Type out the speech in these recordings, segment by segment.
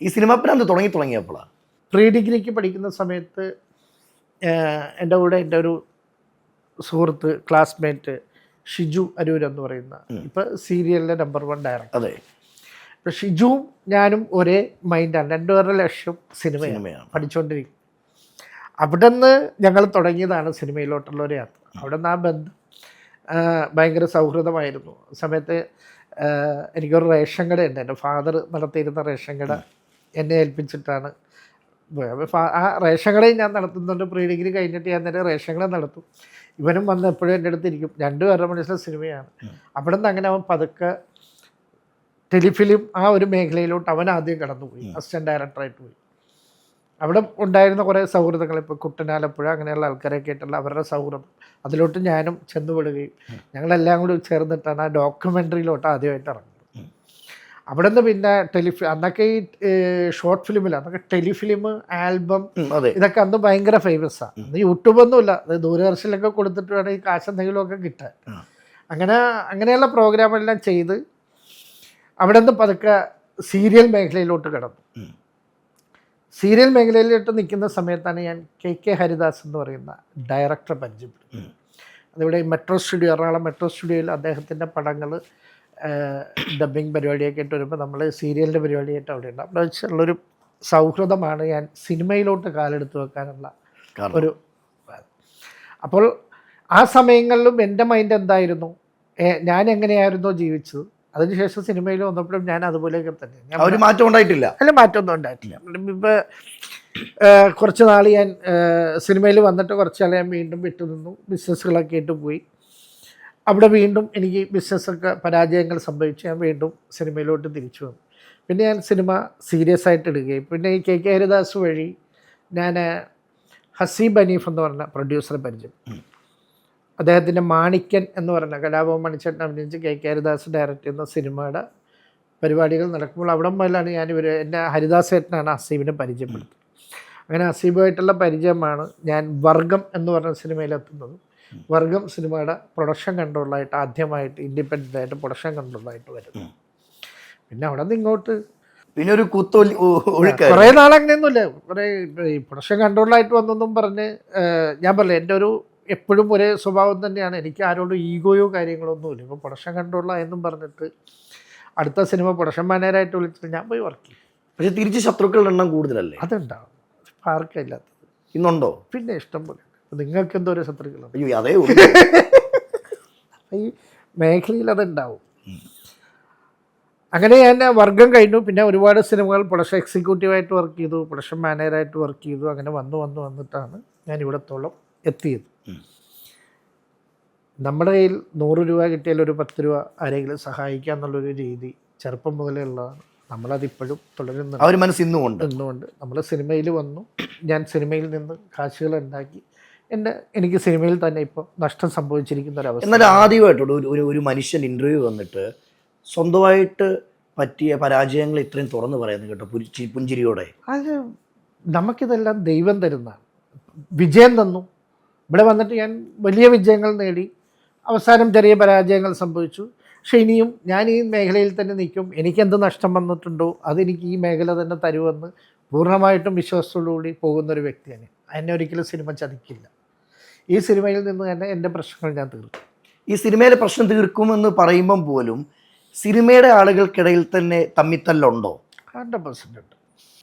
ഈ സിനിമ പ്രാന്ത് തുടങ്ങി തുടങ്ങിയപ്പോഴാണ് പ്രീ ഡിഗ്രിക്ക് പഠിക്കുന്ന സമയത്ത് എന്റെ കൂടെ എന്റെ ഒരു സുഹൃത്ത് ക്ലാസ്മേറ്റ് ഷിജു അരൂർ എന്ന് പറയുന്ന ഇപ്പം സീരിയലിലെ നമ്പർ വൺ ഡയറക്ടർ. അതെ. ഇപ്പം ഷിജുവും ഞാനും ഒരേ മൈൻഡാണ്. രണ്ടുപേരുടെ ലക്ഷ്യം സിനിമയാണ്. സിനിമയാണ്. പഠിച്ചുകൊണ്ടിരിക്കും അവിടെ നിന്ന് ഞങ്ങൾ തുടങ്ങിയതാണ് സിനിമയിലോട്ടുള്ള ഒരു യാത്ര. അവിടെ നിന്ന് ആ ബന്ധം ഭയങ്കര സൗഹൃദമായിരുന്നു. സമയത്ത് എനിക്കൊരു റേഷൻ കടയുണ്ട്. എന്റെ ഫാദർ നടത്തിയിരുന്ന റേഷൻ കട എന്നെ ഏൽപ്പിച്ചിട്ടാണ്. ആ റേഷൻ കടയും ഞാൻ നടത്തുന്നുണ്ട്. പ്രീ ഡിഗ്രി കഴിഞ്ഞിട്ട് ഞാൻ നേരെ റേഷൻ കട നടത്തും. ഇവനും വന്ന് എപ്പോഴും എന്റെ അടുത്ത് ഇരിക്കും. രണ്ടുപേരുടെ മനസ്സിലെ സിനിമയാണ്. അവിടെ നിന്ന് അങ്ങനെ അവൻ പതുക്കെ ടെലിഫിലിം ആ ഒരു മേഖലയിലോട്ട് അവൻ ആദ്യം കടന്നുപോയി. അസിസ്റ്റന്റ് ഡയറക്ടറായിട്ട് പോയി. അവിടെ ഉണ്ടായിരുന്ന കുറേ സൗഹൃദങ്ങൾ ഇപ്പോൾ കുട്ടനാലപ്പുഴ അങ്ങനെയുള്ള ആൾക്കാരൊക്കെ ആയിട്ടുള്ള അവരുടെ സൗഹൃദം. അതിലോട്ട് ഞാനും ചെന്നുപെടുകയും ഞങ്ങളെല്ലാം കൂടി ചേർന്നിട്ടാണ് ആ ഡോക്യുമെന്ററിയിലോട്ട് ആദ്യമായിട്ട് ഇറങ്ങുന്നത്. അവിടെ നിന്ന് പിന്നെ ടെലിഫി അന്നൊക്കെ ഈ ഷോർട്ട് ഫിലിമില്ല അന്നൊക്കെ ടെലിഫിലിം ആൽബം അതെ. ഇതൊക്കെ അന്ന് ഭയങ്കര ഫേമസ് ആണ് അന്ന് യൂട്യൂബൊന്നുമില്ല. അത് ദൂരദർശനിലൊക്കെ കൊടുത്തിട്ട് വേണം ഈ കാശ് എന്തെങ്കിലുമൊക്കെ കിട്ടാൻ അങ്ങനെ അങ്ങനെയുള്ള പ്രോഗ്രാമെല്ലാം ചെയ്ത് അവിടെ നിന്ന് പതുക്കെ സീരിയൽ മേഖലയിലോട്ട് കിടന്നു. സീരിയൽ മേഖലയിലോട്ട് നിൽക്കുന്ന സമയത്താണ് ഞാൻ കെ കെ ഹരിദാസ് എന്ന് പറയുന്ന ഡയറക്ടറെ പരിചയപ്പെടുന്നത്. അതിവിടെ ഈ മെട്രോ സ്റ്റുഡിയോ എറണാകുളം മെട്രോ സ്റ്റുഡിയോയിൽ അദ്ദേഹത്തിന്റെ പടങ്ങൾ ഡബിങ് പരിപാടിയൊക്കെ ആയിട്ട് വരുമ്പോൾ നമ്മൾ സീരിയലിന്റെ പരിപാടിയായിട്ട് അവിടെ ഉണ്ട്. അവിടെ വെച്ചുള്ളൊരു സൗഹൃദമാണ് ഞാൻ സിനിമയിലോട്ട് കാലെടുത്ത് വെക്കാനുള്ള ഒരു അപ്പോൾ ആ സമയങ്ങളിലും എന്റെ മൈൻഡ് എന്തായിരുന്നു? ഞാൻ എങ്ങനെയായിരുന്നോ ജീവിച്ചത്? അതിനുശേഷം സിനിമയിൽ വന്നപ്പോഴും ഞാൻ അതുപോലെയൊക്കെ തന്നെ. ഒരു മാറ്റം ഉണ്ടായിട്ടില്ല. അല്ല മാറ്റമൊന്നും ഉണ്ടായിട്ടില്ല. ഇപ്പോൾ കുറച്ച് നാൾ ഞാൻ സിനിമയിൽ വന്നിട്ട് കുറച്ച് നാൾ ഞാൻ വീണ്ടും വിട്ടുനിന്നു. ബിസിനസ്സുകളൊക്കെ ആയിട്ട് പോയി. അവിടെ വീണ്ടും എനിക്ക് ബിസിനസ്സൊക്കെ പരാജയങ്ങൾ സംഭവിച്ചു. ഞാൻ വീണ്ടും സിനിമയിലോട്ട് തിരിച്ചു വന്നു. പിന്നെ ഞാൻ സിനിമ സീരിയസ് ആയിട്ട് എടുക്കുകയും പിന്നെ ഈ കെ കെ ഹരിദാസ് വഴി ഞാൻ ഹസീബ് അനീഫ് എന്ന് പറഞ്ഞ പ്രൊഡ്യൂസറെ പരിചയം. അദ്ദേഹത്തിന്റെ മാണിക്യൻ എന്ന് പറഞ്ഞ കലാഭവൻ മണിച്ചേട്ടൻ അഭിനയിച്ച് കെ കെ ഹരിദാസ് ഡയറക്റ്റ് ചെയ്യുന്ന സിനിമയുടെ പരിപാടികൾ നടക്കുമ്പോൾ അവിടെ മുതലാണ് ഞാനിവർ എന്റെ ഹരിദാസ് ഏട്ടനാണ് ഹസീബിനെ പരിചയപ്പെടുത്തുന്നത് അങ്ങനെ ഹസീബുമായിട്ടുള്ള പരിചയമാണ് ഞാൻ വർഗം എന്ന് പറഞ്ഞ സിനിമയിലെത്തുന്നത്. വർഗം സിനിമയുടെ പ്രൊഡക്ഷൻ കൺട്രോളായിട്ട് ആദ്യമായിട്ട് ഇൻഡിപെൻഡന്റ് ആയിട്ട് പ്രൊഡക്ഷൻ കൺട്രോളായിട്ട് വരുന്നു പിന്നെ അവിടെ നിന്ന് ഇങ്ങോട്ട് പിന്നെ ഒരു ഒഴുക്കായി കുറേ നാളങ്ങനെയൊന്നുമില്ല. കുറേ ഈ പ്രൊഡക്ഷൻ കൺട്രോളായിട്ട് വന്നെന്നും പറഞ്ഞ് ഞാൻ പറഞ്ഞില്ല എന്റെ ഒരു എപ്പോഴും ഒരേ സ്വഭാവം തന്നെയാണ്. എനിക്ക് ആരോടും ഈഗോയോ കാര്യങ്ങളോ ഒന്നുമില്ല ഇപ്പോൾ പ്രൊഡക്ഷൻ കൺട്രോളായെന്നും പറഞ്ഞിട്ട് അടുത്ത സിനിമ പ്രൊഡക്ഷൻ മാനേജറായിട്ട് വിളിച്ചിട്ട് ഞാൻ പോയി വർക്ക് ചെയ്യും. പക്ഷേ തിരിച്ച് ശത്രുക്കളുടെ എണ്ണം കൂടുതലല്ലേ? അതുണ്ടാവും. ആർക്കില്ലാത്തത് ഇന്നുണ്ടോ? പിന്നെ ഇഷ്ടം പോലെ നിങ്ങൾക്ക് എന്തോ ഒരു ശത്രുക്കളുണ്ട് അയ്യോ അതേ ഉള്ളൂ. ഈ മേഖലയിൽ അതുണ്ടാവും. അങ്ങനെ ഞാൻ വർഗം കഴിഞ്ഞു. പിന്നെ ഒരുപാട് സിനിമകൾ പ്രൊഡക്ഷൻ എക്സിക്യൂട്ടീവായിട്ട് വർക്ക് ചെയ്തു പ്രൊഡക്ഷൻ മാനേജറായിട്ട് വർക്ക് ചെയ്തു. അങ്ങനെ വന്ന് വന്ന് വന്നിട്ടാണ് ഞാൻ ഇവിടത്തോളം എത്തിയത്. നമ്മുടെ കയ്യിൽ നൂറ് രൂപ കിട്ടിയാൽ ഒരു പത്ത് രൂപ ആരെങ്കിലും സഹായിക്കുക എന്നുള്ളൊരു രീതി ചെറുപ്പം മുതലേ ഉള്ളതാണ്. നമ്മളതിപ്പോഴും തുടരുന്നുണ്ട്. അവർ ഒരു മനസ്സ് ഇന്നും ഉണ്ട് നിന്നുകൊണ്ട് നമ്മൾ സിനിമയിൽ വന്നു. ഞാൻ സിനിമയിൽ നിന്ന് കാശുകൾ ഉണ്ടാക്കി. എന്റെ എനിക്ക് സിനിമയിൽ തന്നെ ഇപ്പോൾ നഷ്ടം സംഭവിച്ചിരിക്കുന്ന ഒരു അവസ്ഥ. എന്നാൽ ആദ്യമായിട്ടുള്ള ഒരു ഒരു മനുഷ്യൻ ഇന്റർവ്യൂ വന്നിട്ട് സ്വന്തമായിട്ട് പറ്റിയ പരാജയങ്ങൾ ഇത്രയും തുറന്നു പറയുന്നു കേട്ടോ പുരി പുഞ്ചിരിയോടെ. അത് നമുക്കിതെല്ലാം ദൈവം തരുന്ന വിജയം തന്നു. ഇവിടെ വന്നിട്ട് ഞാൻ വലിയ വിജയങ്ങൾ നേടി അവസാനം ചെറിയ പരാജയങ്ങൾ സംഭവിച്ചു. പക്ഷേ ഇനിയും ഞാൻ ഈ മേഖലയിൽ തന്നെ നിൽക്കും. എനിക്ക് എന്ത് നഷ്ടം വന്നിട്ടുണ്ടോ അതെനിക്ക് ഈ മേഖല തന്നെ തരുമെന്ന് പൂർണമായിട്ടും വിശ്വാസത്തോടുകൂടി പോകുന്ന ഒരു വ്യക്തിയാണ്. എന്നെ ഒരിക്കലും സിനിമ ചതിക്കില്ല. ഈ സിനിമയിൽ നിന്ന് തന്നെ എന്റെ പ്രശ്നങ്ങൾ ഞാൻ തീർക്കും. ഈ സിനിമയിലെ പ്രശ്നം തീർക്കുമെന്ന് പറയുമ്പം പോലും സിനിമയുടെ ആളുകൾക്കിടയിൽ തന്നെ തമ്മിത്തല്ലുണ്ടോ? ഹൺഡ്രഡ് പെർസെന്റ് ഉണ്ട്.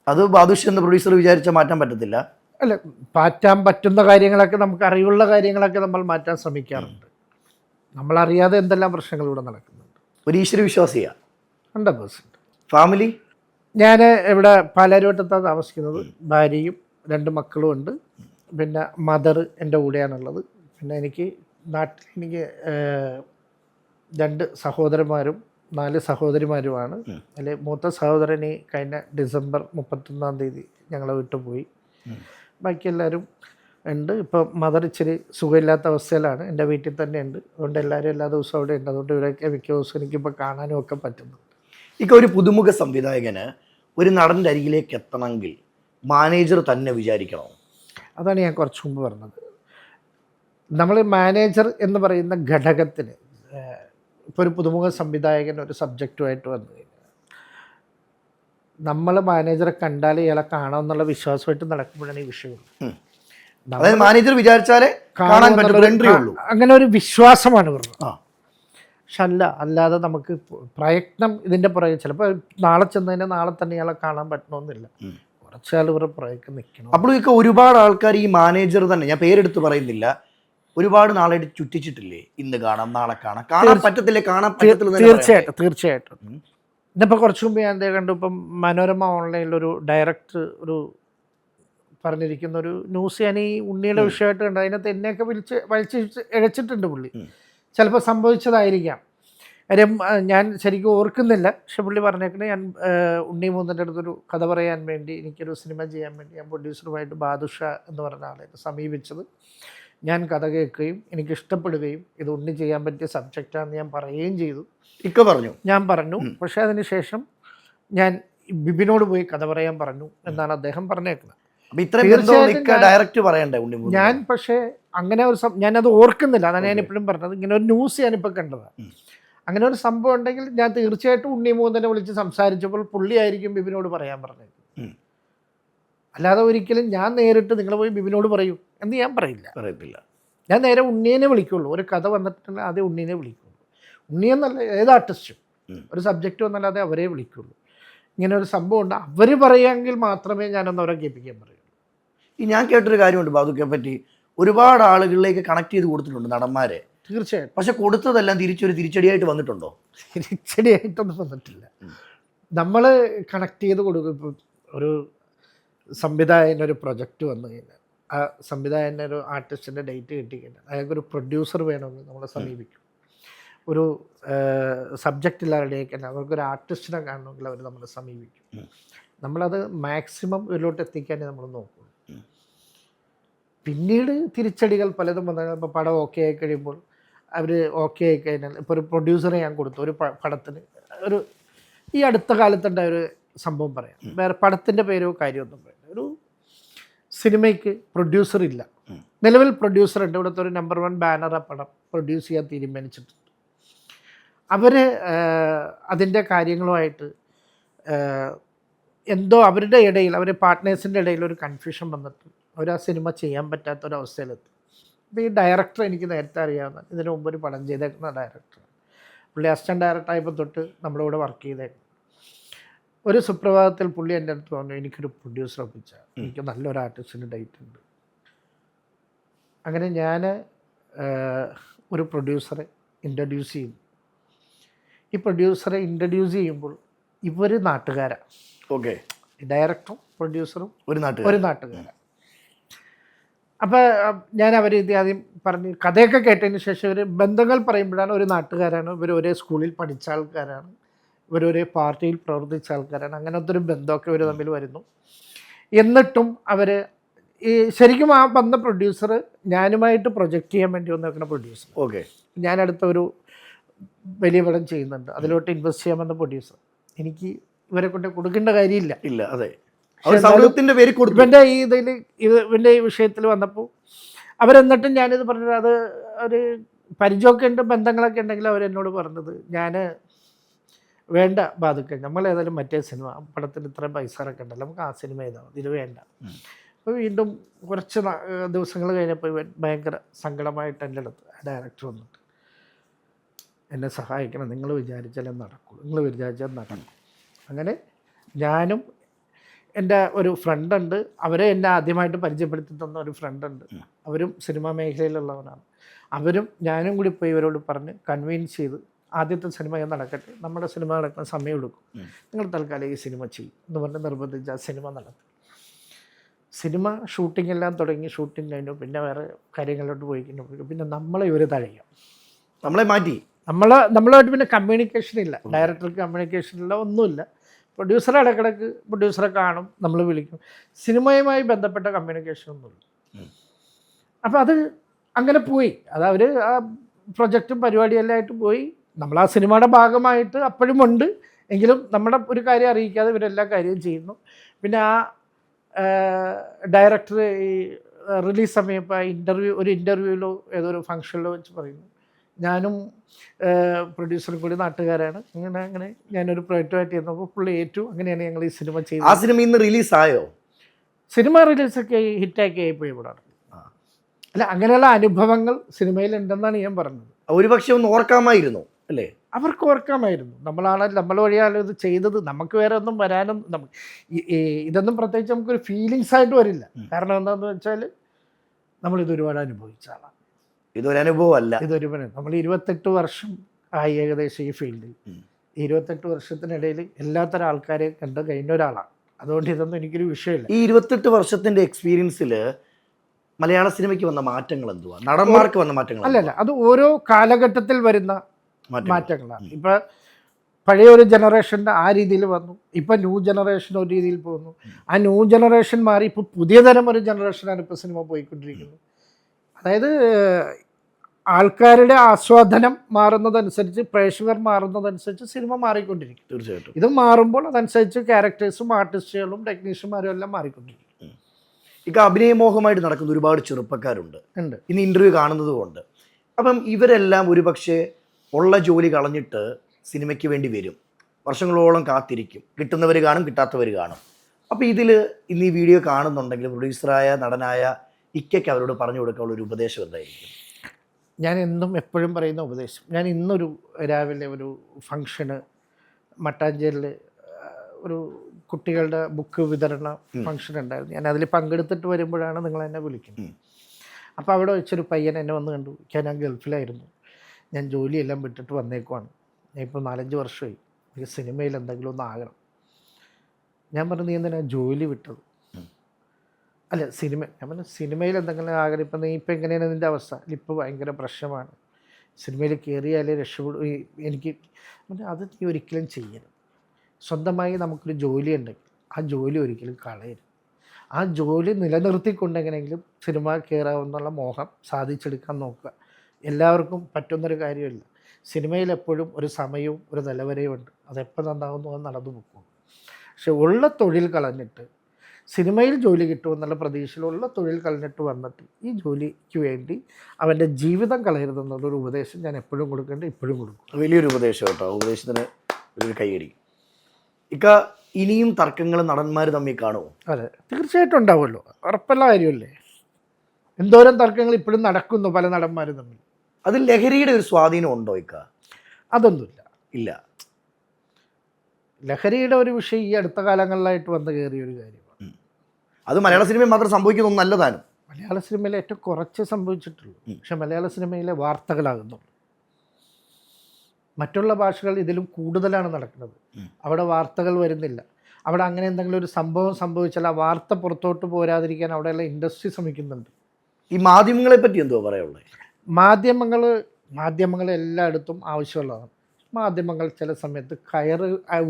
അത് ബാദുഷ് എന്ന പ്രൊഡ്യൂസർ വിചാരിച്ചാൽ മാറ്റാൻ പറ്റത്തില്ല? അല്ല മാറ്റാൻ പറ്റുന്ന കാര്യങ്ങളൊക്കെ നമുക്ക് അറിവുള്ള കാര്യങ്ങളൊക്കെ നമ്മൾ മാറ്റാൻ ശ്രമിക്കാറുണ്ട്. നമ്മളറിയാതെ എന്തെല്ലാം പ്രശ്നങ്ങൾ ഇവിടെ നടക്കുന്നുണ്ട്. ഒരു ഈശ്വര വിശ്വാസിയാണ് ഹൺഡ്രഡ് പെർസെന്റ്. ഫാമിലി? ഞാൻ ഇവിടെ പാലാരിവട്ടത്താണ് താമസിക്കുന്നത്. ഭാര്യയും രണ്ട് മക്കളും ഉണ്ട്. പിന്നെ മദർ എന്റെ കൂടെയാണുള്ളത്. പിന്നെ എനിക്ക് നാട്ടിൽ എനിക്ക് രണ്ട് സഹോദരന്മാരും നാല് സഹോദരിമാരുമാണ്. അതിൽ മൂത്ത സഹോദരനെ കഴിഞ്ഞ ഡിസംബർ മുപ്പത്തൊന്നാം തീയതി ഞങ്ങളെ വിട്ടുപോയി ബാക്കി എല്ലാവരും ഉണ്ട്. ഇപ്പം മദർ ഇച്ചിരി സുഖമില്ലാത്ത അവസ്ഥയിലാണ്. എന്റെ വീട്ടിൽ തന്നെ ഉണ്ട്. അതുകൊണ്ട് എല്ലാവരും എല്ലാ ദിവസവും അവിടെ ഉണ്ട്. അതുകൊണ്ട് ഇവരൊക്കെ മിക്ക ദിവസവും എനിക്കിപ്പോൾ കാണാനും ഒക്കെ പറ്റുന്നു. ഇക്ക ഒരു പുതുമുഖ സംവിധായകന് ഒരു നടന്റെ അരികിലേക്ക് എത്തണമെങ്കിൽ മാനേജർ തന്നെ വിചാരിക്കണം. അതാണ് ഞാൻ കുറച്ച് മുമ്പ് പറഞ്ഞത്. നമ്മൾ മാനേജർ എന്ന് പറയുന്ന ഘടകത്തിന് ഇപ്പോൾ ഒരു പുതുമുഖ സംവിധായകൻ ഒരു സബ്ജക്റ്റുമായിട്ട് വന്നു കഴിഞ്ഞാൽ നമ്മൾ മാനേജറെ കണ്ടാൽ ഇയാളെ കാണാം എന്നുള്ള വിശ്വാസമായിട്ട് നടക്കുമ്പോഴാണ് ഈ വിഷയം അതായത് മാനേജർ വിചാരിച്ചാലേ കാണാൻ പറ്റും അങ്ങനെ ഒരു വിശ്വാസമാണ് പറഞ്ഞത് പക്ഷെ അല്ല അല്ലാതെ നമുക്ക് പ്രയത്നം ഇതിന്റെ പുറകെ ചിലപ്പോൾ നാളെ ചെന്നതിനെ നാളെ തന്നെ ഇയാളെ കാണാൻ പറ്റണമെന്നില്ല ഉം. കുറച്ചാൾ ഇവരുടെ പുറകെ നിൽക്കണം അപ്പോഴൊക്കെ ഒരുപാട് ആൾക്കാർ ഈ മാനേജർ തന്നെ ഞാൻ പേരെടുത്ത് പറയുന്നില്ല ഒരുപാട് നാളായിട്ട് ചുറ്റിച്ചിട്ടില്ലേ ഇന്ന് കാണാം നാളെ കാണാം കാണാൻ പറ്റത്തില്ലേ കാണാൻ പറ്റത്തില്ല. തീർച്ചയായിട്ടും തീർച്ചയായിട്ടും ഉം. ഇന്നിപ്പോൾ കുറച്ച് മുമ്പ് ഞാൻ എന്തേ കണ്ടു ഇപ്പം മനോരമ ഓൺലൈനിൽ ഒരു ഡയറക്റ്റ് ഒരു പറഞ്ഞിരിക്കുന്ന ഒരു ന്യൂസ് ഞാൻ ഈ ഉണ്ണിയുടെ വിഷയമായിട്ട് കണ്ടു അതിനകത്ത് എന്നെയൊക്കെ വിളിച്ച് വലിച്ച് ഇഴച്ചിട്ടുണ്ട് പുള്ളി. ചിലപ്പോൾ സംഭവിച്ചതായിരിക്കാം കാര്യം ഞാൻ ശരിക്കും ഓർക്കുന്നില്ല. പക്ഷെ പുള്ളി പറഞ്ഞേക്കണേ ഞാൻ ഉണ്ണി മൂന്നിന്റെ അടുത്തൊരു കഥ പറയാൻ വേണ്ടി എനിക്കൊരു സിനിമ ചെയ്യാൻ വേണ്ടി ഞാൻ പ്രൊഡ്യൂസറുമായിട്ട് ബാദുഷ എന്ന് പറഞ്ഞ ആളെ സമീപിച്ചത്. ഞാൻ കഥ കേൾക്കുകയും എനിക്ക് ഇഷ്ടപ്പെടുകയും ഇത് ഉണ്ണി ചെയ്യാൻ പറ്റിയ സബ്ജക്റ്റാണെന്ന് ഞാൻ പറയുകയും ചെയ്തു. ഇക്ക പറഞ്ഞു. ഞാൻ പറഞ്ഞു. പക്ഷെ അതിനുശേഷം ഞാൻ ബിബിനോട് പോയി കഥ പറയാൻ പറഞ്ഞു എന്നാണ് അദ്ദേഹം പറഞ്ഞേക്കുന്നത്. ഡയറക്റ്റ് പറയണ്ടേ ഞാൻ പക്ഷേ അങ്ങനെ ഒരു ഞാൻ അത് ഓർക്കുന്നില്ല. അതാണ് ഞാൻ എപ്പോഴും പറഞ്ഞത്. ഇങ്ങനെ ഒരു ന്യൂസ് ഞാനിപ്പോൾ കണ്ടത്. ഉം. അങ്ങനെ ഒരു സംഭവം ഉണ്ടെങ്കിൽ ഞാൻ തീർച്ചയായിട്ടും ഉണ്ണിമോൻ തന്നെ വിളിച്ച് സംസാരിച്ചപ്പോൾ പുള്ളിയായിരിക്കും ബിബിനോട് പറയാൻ പറഞ്ഞത്. അല്ലാതെ ഒരിക്കലും ഞാൻ നേരിട്ട് നിങ്ങൾ പോയി ബിബിനോട് പറയൂ എന്ന് ഞാൻ പറയില്ല. പറയത്തില്ല. ഞാൻ നേരെ ഉണ്ണിയനെ വിളിക്കുള്ളൂ. ഒരു കഥ വന്നിട്ടുണ്ടെങ്കിൽ ആദ്യം ഉണ്ണീനെ വിളിക്കുള്ളൂ. ഉണ്ണിയെന്നല്ല ഏത് ആർട്ടിസ്റ്റും. ഒരു സബ്ജക്റ്റ് വന്നല്ലാതെ അവരെ വിളിക്കുള്ളൂ. ഇങ്ങനെ ഒരു സംഭവം ഉണ്ട്. അവർ പറയുമെങ്കിൽ മാത്രമേ ഞാനൊന്ന് അവരെ കേൾപ്പിക്കാൻ പറയുള്ളൂ. ഈ ഞാൻ കേട്ടൊരു കാര്യമുണ്ട് ബാദുക്കെ പറ്റി. ഒരുപാട് ആളുകളിലേക്ക് കണക്ട് ചെയ്ത് കൊടുത്തിട്ടുണ്ട് നടന്മാരെ. തീർച്ചയായിട്ടും. പക്ഷെ കൊടുത്തതെല്ലാം തിരിച്ചൊരു തിരിച്ചടിയായിട്ട് വന്നിട്ടുണ്ടോ? തിരിച്ചടിയായിട്ടൊന്നും വന്നിട്ടില്ല. നമ്മൾ കണക്ട് ചെയ്ത് കൊടുക്കും. ഇപ്പം ഒരു സംവിധായകനൊരു പ്രൊജക്റ്റ് വന്നു കഴിഞ്ഞാൽ ആ സംവിധായകന്റെ ഒരു ആർട്ടിസ്റ്റിന്റെ ഡേറ്റ് കിട്ടിക്കഴിഞ്ഞാൽ അയാൾക്കൊരു പ്രൊഡ്യൂസർ വേണമെങ്കിൽ നമ്മളെ സമീപിക്കും. ഒരു സബ്ജക്റ്റ് ഇല്ലാതെ കഴിഞ്ഞാൽ അവർക്കൊരു ആർട്ടിസ്റ്റിനെ കാണണമെങ്കിൽ അവർ നമ്മളെ സമീപിക്കും. നമ്മളത് മാക്സിമം ഇതിലോട്ട് എത്തിക്കാനേ നമ്മൾ നോക്കുള്ളൂ പിന്നീട് തിരിച്ചടികൾ പലതും വന്നാൽ ഇപ്പോൾ പടം ഓക്കെ ആയി കഴിയുമ്പോൾ അവർ ഓക്കെ ആയി കഴിഞ്ഞാൽ ഇപ്പോൾ ഒരു പ്രൊഡ്യൂസറെ ഞാൻ കൊടുത്തു ഒരു പടത്തിന്. ഒരു ഈ അടുത്ത കാലത്തുണ്ടായ ഒരു സംഭവം പറയാം. വേറെ പടത്തിന്റെ പേരോ കാര്യമൊന്നും പറയാം ഒരു സിനിമയ്ക്ക് പ്രൊഡ്യൂസർ ഇല്ല. നിലവിൽ പ്രൊഡ്യൂസർ ഉണ്ട്. ഇവിടുത്തെ ഒരു നമ്പർ വൺ ബാനർ ആ പടം പ്രൊഡ്യൂസ് ചെയ്യാൻ തീരുമാനിച്ചിട്ടുണ്ട്. അവർ അതിന്റെ കാര്യങ്ങളുമായിട്ട് എന്തോ അവരുടെ ഇടയിൽ അവർ പാർട്ട്നേഴ്സിന്റെ ഇടയിൽ ഒരു കൺഫ്യൂഷൻ വന്നിട്ട് അവർ ആ സിനിമ ചെയ്യാൻ പറ്റാത്തൊരവസ്ഥയിലെത്തി അപ്പോൾ ഈ ഡയറക്ടർ എനിക്ക് നേരത്തെ അറിയാവുന്ന ഇതിനു മുമ്പ് ഒരു പടം ചെയ്തേക്കുന്ന ഡയറക്ടർ പുള്ളി അസിസ്റ്റന്റ് ഡയറക്ടർ ആയപ്പോൾ തൊട്ട് നമ്മുടെ കൂടെ വർക്ക് ചെയ്തേക്കുന്നു. ഒരു സുപ്രഭാതത്തിൽ പുള്ളി എന്റെ അടുത്ത് പറഞ്ഞു എനിക്കൊരു പ്രൊഡ്യൂസർ ഒപ്പിച്ച എനിക്ക് നല്ലൊരു ആർട്ടിസ്റ്റിന്റെ ഡേറ്റ് ഉണ്ട്. അങ്ങനെ ഞാൻ ഒരു പ്രൊഡ്യൂസറെ ഇൻട്രൊഡ്യൂസ് ചെയ്യും ഈ പ്രൊഡ്യൂസറെ ഇൻട്രൊഡ്യൂസ് ചെയ്യുമ്പോൾ ഇവർ നാട്ടുകാരാണ് ഓക്കെ ഡയറക്ടറും പ്രൊഡ്യൂസറും ഒരു നാട്ടുകാരാണ് അപ്പോൾ ഞാൻ അവർ ഇത് ആദ്യം പറഞ്ഞ്. കഥയൊക്കെ കേട്ടതിന് ശേഷം ഇവർ ബന്ധങ്ങൾ പറയുമ്പോഴാണ് ഒരു നാട്ടുകാരാണ് ഇവർ ഒരേ സ്കൂളിൽ പഠിച്ച ആൾക്കാരാണ് ഇവർ ഒരേ പാർട്ടിയിൽ പ്രവർത്തിച്ച ആൾക്കാരാണ് അങ്ങനത്തെ ഒരു ബന്ധമൊക്കെ ഇവർ തമ്മിൽ വരുന്നു. എന്നിട്ടും അവർ ഈ ശരിക്കും ആ വന്ന പ്രൊഡ്യൂസർ ഞാനുമായിട്ട് പ്രൊജക്റ്റ് ചെയ്യാൻ വേണ്ടി വന്ന് പ്രൊഡ്യൂസർ ഓക്കെ ഞാൻ അടുത്ത ഒരു വലിയ പടം ചെയ്യുന്നുണ്ട്. അതിലോട്ട് ഇൻവെസ്റ്റ് ചെയ്യാമെന്ന പ്രൊഡ്യൂസർ എനിക്ക് ഇവരെ കൊണ്ട് കൊടുക്കേണ്ട കാര്യമില്ല. ഇല്ല അതെ. സൗഹൃദത്തിന്റെ പേര് കൊടുത്തു. ഇവന്റെ ഈ ഇതിൽ ഇത് ഇവന്റെ ഈ വിഷയത്തിൽ വന്നപ്പോൾ അവരെന്നിട്ടും ഞാനിത് പറഞ്ഞത് അത് ഒരു പരിചയമൊക്കെ ഉണ്ട് ബന്ധങ്ങളൊക്കെ ഉണ്ടെങ്കിൽ അവരെന്നോട് പറഞ്ഞത് ഞാൻ വേണ്ട ബാധിക്കാൻ നമ്മൾ ഏതായാലും മറ്റേ സിനിമ പടത്തിന് ഇത്രയും പൈസ ഇറക്കണ്ടല്ലോ നമുക്ക് ആ സിനിമ ചെയ്താൽ ഇത് വേണ്ട. അപ്പോൾ വീണ്ടും കുറച്ച് ദിവസങ്ങൾ കഴിഞ്ഞപ്പോൾ ഇവൻ ഭയങ്കര സങ്കടമായിട്ട് എന്റെ അടുത്ത് ഡയറക്ടർ വന്നിട്ട് എന്നെ സഹായിക്കണം നിങ്ങൾ വിചാരിച്ചാലേ നടക്കൂ നിങ്ങൾ വിചാരിച്ചാൽ നടക്കും. അങ്ങനെ ഞാനും എന്റെ ഒരു ഫ്രണ്ടുണ്ട് അവരെ എന്നെ ആദ്യമായിട്ട് പരിചയപ്പെടുത്തി തന്ന ഒരു ഫ്രണ്ടുണ്ട് ഉം. അവരും സിനിമാ മേഖലയിലുള്ളവരാണ്. അവരും ഞാനും കൂടി പോയി ഇവരോട് പറഞ്ഞ് കൺവീൻസ് ചെയ്ത് ആദ്യത്തെ സിനിമ നടക്കട്ടെ. നമ്മുടെ സിനിമ നടക്കുന്ന സമയം എടുക്കും. നിങ്ങൾ തൽക്കാലം ഈ സിനിമ ചെയ്യും എന്ന് പറഞ്ഞ് നിർബന്ധിച്ച് ആ സിനിമ നടക്കും സിനിമ ഷൂട്ടിംഗ് എല്ലാം തുടങ്ങി ഷൂട്ടിംഗ് കഴിഞ്ഞു. പിന്നെ വേറെ കാര്യങ്ങളിലോട്ട് പോയി കഴിഞ്ഞു പിന്നെ നമ്മളെ ഇവർ തഴയും. നമ്മളെ മാറ്റി. നമ്മളെ നമ്മളായിട്ട് പിന്നെ കമ്മ്യൂണിക്കേഷൻ ഇല്ല. ഡയറക്ടർക്ക് കമ്മ്യൂണിക്കേഷൻ ഇല്ല ഒന്നുമില്ല. പ്രൊഡ്യൂസറെ ഇടക്കിടക്ക് പ്രൊഡ്യൂസറെ കാണും നമ്മൾ വിളിക്കും. സിനിമയുമായി ബന്ധപ്പെട്ട കമ്മ്യൂണിക്കേഷൻ ഒന്നുമില്ല. അപ്പോൾ അത് അങ്ങനെ പോയി. അത് അവർ ആ പ്രൊജക്റ്റും പരിപാടിയെല്ലാം ആയിട്ട് പോയി. നമ്മൾ ആ സിനിമയുടെ ഭാഗമായിട്ട് അപ്പോഴും ഉണ്ട്. എങ്കിലും നമ്മുടെ ഒരു കാര്യം അറിയിക്കാതെ ഇവരെല്ലാ കാര്യവും ചെയ്യുന്നു. പിന്നെ ആ ഡയറക്ടർ ഈ റിലീസ് സമയപ്പോൾ ഇന്റർവ്യൂ ഒരു ഇന്റർവ്യൂവിലോ ഏതോ ഒരു ഫംഗ്ഷനിലോ വെച്ച് പറയുന്നു. ഞാനും പ്രൊഡ്യൂസറും കൂടി നാട്ടുകാരാണ്. അങ്ങനെ അങ്ങനെ ഞാനൊരു പ്രൊജക്റ്റുമായിട്ട് ചെയ്യുന്നപ്പോൾ പുള്ളി ഏറ്റു അങ്ങനെയാണ് ഞങ്ങൾ ഈ സിനിമ ചെയ്തത്. ആ സിനിമ ഇന്ന് റിലീസായോ സിനിമ റിലീസൊക്കെ ഹിറ്റാക്കി ആയിപ്പോയി ഇവിടെ. അല്ല അങ്ങനെയുള്ള അനുഭവങ്ങൾ സിനിമയിൽ ഉണ്ടെന്നാണ് ഞാൻ പറഞ്ഞത്. ഒരുപക്ഷെ ഒന്ന് ഓർക്കാമായിരുന്നു അല്ലേ? അവർക്ക് ഓർക്കാമായിരുന്നു. നമ്മളാണ് നമ്മൾ വഴിയാലും ഇത് ചെയ്തത്. നമുക്ക് വേറെ ഒന്നും വരാനും നമുക്ക് ഇതൊന്നും പ്രത്യേകിച്ച് നമുക്കൊരു ഫീലിങ്സ് ആയിട്ട് വരില്ല. കാരണം എന്താണെന്ന് വെച്ചാൽ നമ്മളിത് ഒരുപാട് അനുഭവിച്ച ആളാണ് ഇതൊരു നമ്മൾ ഇരുപത്തെട്ട് വർഷം ആയി ഏകദേശം ഈ ഫീൽഡിൽ. ഇരുപത്തെട്ട് വർഷത്തിനിടയിൽ എല്ലാത്തരം ആൾക്കാരെ കണ്ട് കഴിഞ്ഞ ഒരാളാണ്. അതുകൊണ്ട് ഇതൊന്നും എനിക്കൊരു വിഷയമില്ല. ഈ ഇരുപത്തെട്ട് വർഷത്തിന്റെ എക്സ്പീരിയൻസിൽ മലയാള സിനിമയ്ക്ക് വന്ന മാറ്റങ്ങൾ എന്തുവാ? നടന്മാർക്ക് വന്ന മാറ്റങ്ങൾ അല്ലല്ല അത് ഓരോ കാലഘട്ടത്തിൽ വരുന്ന മാറ്റങ്ങളാണ്. ഇപ്പൊ പഴയ ഒരു ജനറേഷന്റെ ആ രീതിയിൽ വന്നു. ഇപ്പം ന്യൂ ജനറേഷൻ ഒരു രീതിയിൽ പോകുന്നു. ആ ന്യൂ ജനറേഷൻ മാറി ഇപ്പോൾ പുതിയ തരം ഒരു ജനറേഷനാണ് ഇപ്പോൾ സിനിമ പോയിക്കൊണ്ടിരിക്കുന്നത്. അതായത് ആൾക്കാരുടെ ആസ്വാദനം മാറുന്നതനുസരിച്ച് പ്രേക്ഷകർ മാറുന്നതനുസരിച്ച് സിനിമ മാറിക്കൊണ്ടിരിക്കും. തീർച്ചയായിട്ടും. ഇത് മാറുമ്പോൾ അതനുസരിച്ച് ക്യാരക്ടേഴ്സും ആർട്ടിസ്റ്റുകളും ടെക്നീഷ്യന്മാരും എല്ലാം മാറിക്കൊണ്ടിരിക്കും. ഇക്ക അഭിനയമോഹമായിട്ട് നടക്കുന്ന ഒരുപാട് ചെറുപ്പക്കാരുണ്ട്. ഉണ്ട്. ഇന്ന് ഇന്റർവ്യൂ കാണുന്നതുകൊണ്ട് അപ്പം ഇവരെല്ലാം ഒരുപക്ഷെ ഉള്ള ജോലി കളഞ്ഞിട്ട് സിനിമയ്ക്ക് വേണ്ടി വരും. വർഷങ്ങളോളം കാത്തിരിക്കും. കിട്ടുന്നവർ കാണും കിട്ടാത്തവർ കാണും. അപ്പോൾ ഇതിൽ ഇന്ന് ഈ വീഡിയോ കാണുന്നുണ്ടെങ്കിൽ പ്രൊഡ്യൂസറായ നടനായ ഇക്കയ്ക്ക് അവരോട് പറഞ്ഞു കൊടുക്കാനുള്ള ഒരു ഉപദേശം എന്തായിരിക്കും? ഞാൻ എന്നും എപ്പോഴും പറയുന്ന ഉപദേശം. ഞാൻ ഇന്നൊരു രാവിലെ ഒരു ഫങ്ഷന് മട്ടാഞ്ചേരിൽ ഒരു കുട്ടികളുടെ ബുക്ക് വിതരണ ഫങ്ഷൻ ഉണ്ടായിരുന്നു ഞാൻ അതിൽ പങ്കെടുത്തിട്ട് വരുമ്പോഴാണ് നിങ്ങൾ എന്നെ വിളിക്കുന്നത്. അപ്പോൾ അവിടെ വെച്ചൊരു പയ്യൻ എന്നെ വന്ന് കണ്ടു. ഞാൻ ഗൾഫിലായിരുന്നു. ഞാൻ ജോലിയെല്ലാം വിട്ടിട്ട് വന്നേക്കുവാണ്. ഞാൻ ഇപ്പോൾ നാലഞ്ച് വർഷമായി. എനിക്ക് സിനിമയിൽ എന്തെങ്കിലും ഒന്ന് ആകണം. ഞാൻ പറഞ്ഞു നീ എന്തിനാണ് ജോലി വിട്ടത്. അല്ല സിനിമ ഞാൻ പറഞ്ഞു സിനിമയിൽ എന്തെങ്കിലും ആഗ്രഹം ഇപ്പം നീ ഇപ്പം എങ്ങനെയാണ് നിന്റെ അവസ്ഥ? ഇപ്പോൾ ഭയങ്കര പ്രശ്നമാണ്. സിനിമയിൽ കയറിയാലേ രക്ഷപ്പെടും എനിക്ക് അത് നീ ഒരിക്കലും ചെയ്യരുത്. സ്വന്തമായി നമുക്കൊരു ജോലി ഉണ്ടെങ്കിൽ ആ ജോലി ഒരിക്കലും കളയരുത്. ആ ജോലി നിലനിർത്തിക്കൊണ്ടെങ്ങനെങ്കിലും സിനിമ കയറാവുന്നുള്ള മോഹം സാധിച്ചെടുക്കാൻ നോക്കുക. എല്ലാവർക്കും പറ്റുന്നൊരു കാര്യമില്ല. സിനിമയിൽ എപ്പോഴും ഒരു സമയവും ഒരു നിലവരെയും ഉണ്ട്. അതെപ്പോൾ നന്നാവുന്നു അത് നടന്നു പോകും പക്ഷെ ഉള്ള തൊഴിൽ കളഞ്ഞിട്ട് സിനിമയിൽ ജോലി കിട്ടുമെന്നുള്ള പ്രതീക്ഷയിലുള്ള തൊഴിൽ കളഞ്ഞിട്ട് വന്നിട്ട് ഈ ജോലിക്ക് വേണ്ടി അവന്റെ ജീവിതം കളയരുതെന്നുള്ളൊരു ഉപദേശം ഞാൻ എപ്പോഴും കൊടുക്കേണ്ട ഇപ്പോഴും കൊടുക്കും. വലിയൊരു ഉപദേശം കേട്ടോ. ഉപദേശത്തിന് ഒരു കൈയടി. ഇക്ക ഇനിയും തർക്കങ്ങൾ നടന്മാർ തമ്മിൽ കാണുമോ അതെ. തീർച്ചയായിട്ടും ഉണ്ടാവുമല്ലോ. ഉറപ്പുള്ള കാര്യമല്ലേ? എന്തോരം തർക്കങ്ങൾ ഇപ്പോഴും നടക്കുന്നു പല നടന്മാരും തമ്മിൽ. അതിൽ ലഹരിയുടെ ഒരു സ്വാധീനം ഉണ്ടോ ഇക്ക? അതൊന്നുമില്ല. ഇല്ല. ലഹരിയുടെ ഒരു വിഷയം ഈ അടുത്ത കാലങ്ങളിലായിട്ട് വന്ന് കയറിയ ഒരു കാര്യമാണ് അത് മലയാള സിനിമയിൽ മാത്രം സംഭവിക്കുന്ന ഒന്നല്ല താനും മലയാള സിനിമയിൽ ഏറ്റവും കുറച്ച് സംഭവിച്ചിട്ടുള്ളൂ. പക്ഷെ മലയാള സിനിമയിലെ വാർത്തകളാകുന്നുള്ളൂ. മറ്റുള്ള ഭാഷകൾ ഇതിലും കൂടുതലാണ് നടക്കുന്നത്. അവിടെ വാർത്തകൾ വരുന്നില്ല. അവിടെ അങ്ങനെ എന്തെങ്കിലും ഒരു സംഭവം സംഭവിച്ചാൽ ആ വാർത്ത പുറത്തോട്ട് പോരാതിരിക്കാൻ അവിടെയുള്ള ഇൻഡസ്ട്രി ശ്രമിക്കുന്നുണ്ട്. ഈ മാധ്യമങ്ങളെ പറ്റി എന്തോ പറയുള്ളത് മാധ്യമങ്ങൾ മാധ്യമങ്ങൾ എല്ലായിടത്തും ആവശ്യമുള്ളതാണ്. മാധ്യമങ്ങൾ ചില സമയത്ത് കയറ്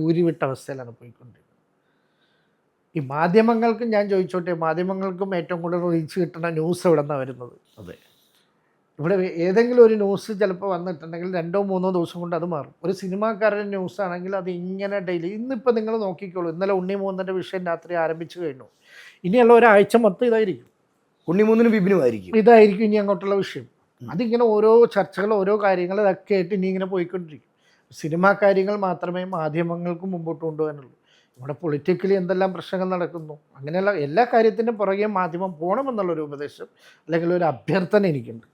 ഊരിവിട്ട അവസ്ഥയിലാണ് പോയിക്കൊണ്ടിരിക്കുന്നത് ഈ മാധ്യമങ്ങൾക്കും ഞാൻ ചോദിച്ചോട്ടെ മാധ്യമങ്ങൾക്കും ഏറ്റവും കൂടുതൽ റീച്ച് കിട്ടുന്ന ന്യൂസ് എവിടെ നിന്നാണ് വരുന്നത്? അതെ. ഇവിടെ ഏതെങ്കിലും ഒരു ന്യൂസ് ചിലപ്പോൾ വന്നിട്ടുണ്ടെങ്കിൽ രണ്ടോ മൂന്നോ ദിവസം കൊണ്ട് അത് മാറും. ഒരു സിനിമാക്കാരുടെ ന്യൂസ് ആണെങ്കിൽ അത് ഇങ്ങനെ ഡെയിലി ഇന്നിപ്പോൾ നിങ്ങൾ നോക്കിക്കോളൂ. ഇന്നലെ ഉണ്ണി മൂന്നിന്റെ വിഷയം രാത്രി ആരംഭിച്ചു കഴിഞ്ഞു. ഇനിയുള്ള ഒരാഴ്ച മൊത്തം ഇതായിരിക്കും. ഉണ്ണിമൂന്നിനും വിപിനും ആയിരിക്കും. ഇതായിരിക്കും ഇനി അങ്ങോട്ടുള്ള വിഷയം. അതിങ്ങനെ ഓരോ ചർച്ചകൾ ഓരോ കാര്യങ്ങൾ ഇതൊക്കെ ആയിട്ട് ഇനി ഇങ്ങനെ പോയിക്കൊണ്ടിരിക്കും. സിനിമാ കാര്യങ്ങൾ മാത്രമേ മാധ്യമങ്ങൾക്ക് മുമ്പോട്ട് കൊണ്ടുപോകാനുള്ളൂ. ഇവിടെ പൊളിറ്റിക്കലി എന്തെല്ലാം പ്രശ്നങ്ങൾ നടക്കുന്നു? അങ്ങനെയുള്ള എല്ലാ കാര്യത്തിന്റെ പുറകെ മാധ്യമം പോകണമെന്നുള്ളൊരു ഉപദേശം അല്ലെങ്കിൽ ഒരു അഭ്യർത്ഥന എനിക്കുണ്ട്.